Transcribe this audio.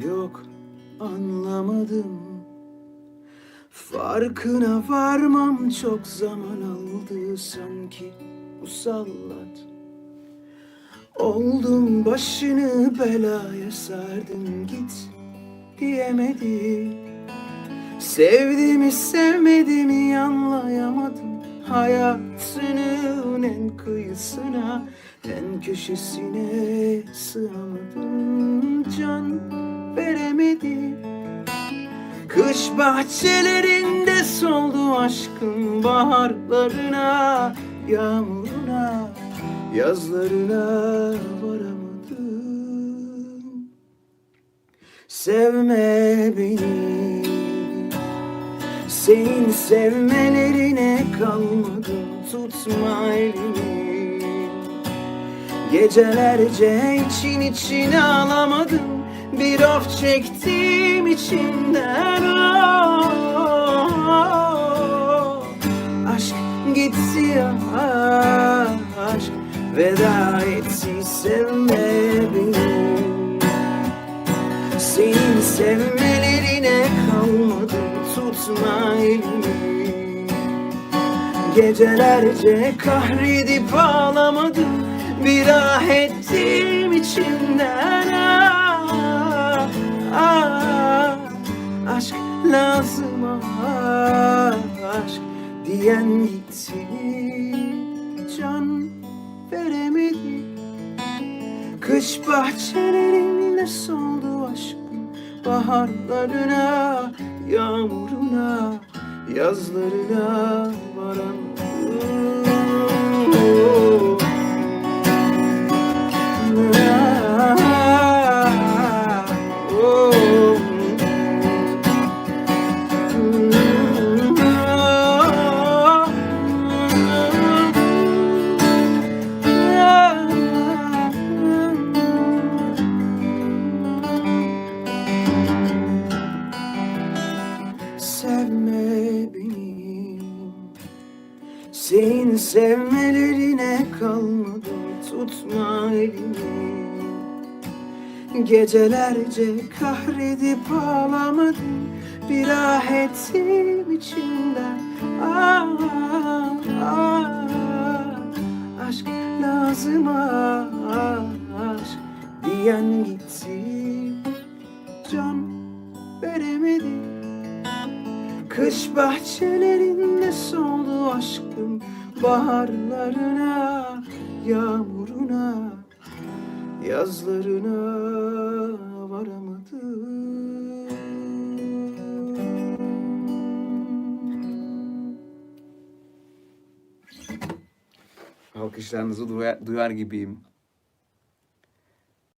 Yok anlamadım. Farkına varmam çok zaman aldı sanki musallat Oldum başını belaya sardın git diyemedim Sevdiğimi sevmediğimi anlayamadım Hayatının en kıyısına En köşesine sığamadım Can bahçelerinde soldu aşkın Baharlarına, yağmuruna Yazlarına varamadım. Sevme beni Senin sevmelerine kalmadım Tutma elimi Gecelerce için içine alamadım. Bir of çektim içinden oh, Aşk gitti ah, aşk Veda etti sevme beni senin sevmelerine kalmadım tutma elimi. Gecelerce kahredip ağlamadım Bir ah ettim içimden ah, ah, Aşk lazım ah, aşk diyen gitti Can veremedi. Kış bahçelerinde soldu aşkım Baharlarına, yağmuruna, yazlarına varan Sevme beni Senin sevmelerine kalmadım Tutma elimi. Gecelerce kahredip ağlamadım Bir ah ettim içimden. Ah, ah, Aşk lazım ah, aşk. Diyen gitti Can Kış bahçelerinde soldu aşkım Baharlarına, yağmuruna, yazlarına varamadım. Alkışlarınızı duyar, duyar gibiyim.